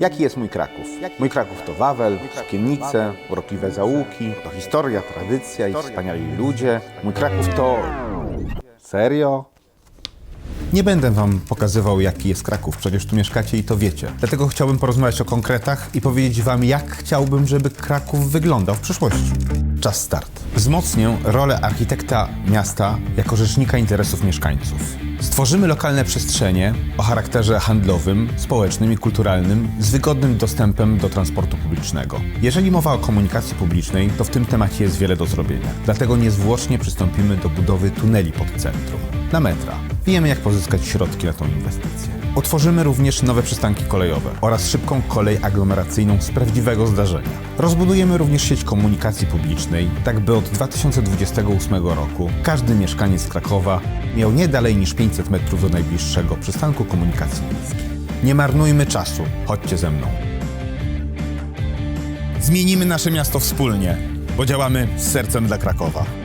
Jaki jest mój Kraków? Mój Kraków to Wawel, sukiennice, urokliwe zaułki, to historia, tradycja i wspaniali ludzie. Mój Kraków to... Serio? Nie będę wam pokazywał, jaki jest Kraków, przecież tu mieszkacie i to wiecie. Dlatego chciałbym porozmawiać o konkretach i powiedzieć wam, jak chciałbym, żeby Kraków wyglądał w przyszłości. Czas start. Wzmocnię rolę architekta miasta jako rzecznika interesów mieszkańców. Stworzymy lokalne przestrzenie o charakterze handlowym, społecznym i kulturalnym z wygodnym dostępem do transportu publicznego. Jeżeli mowa o komunikacji publicznej, to w tym temacie jest wiele do zrobienia. Dlatego niezwłocznie przystąpimy do budowy tuneli pod centrum. Na metra. Wiemy, jak pozyskać środki na tą inwestycję. Otworzymy również nowe przystanki kolejowe oraz szybką kolej aglomeracyjną z prawdziwego zdarzenia. Rozbudujemy również sieć komunikacji publicznej, tak by od 2028 roku każdy mieszkaniec Krakowa miał nie dalej niż 500 metrów do najbliższego przystanku komunikacji miejskiej. Nie marnujmy czasu, chodźcie ze mną. Zmienimy nasze miasto wspólnie, bo działamy z sercem dla Krakowa.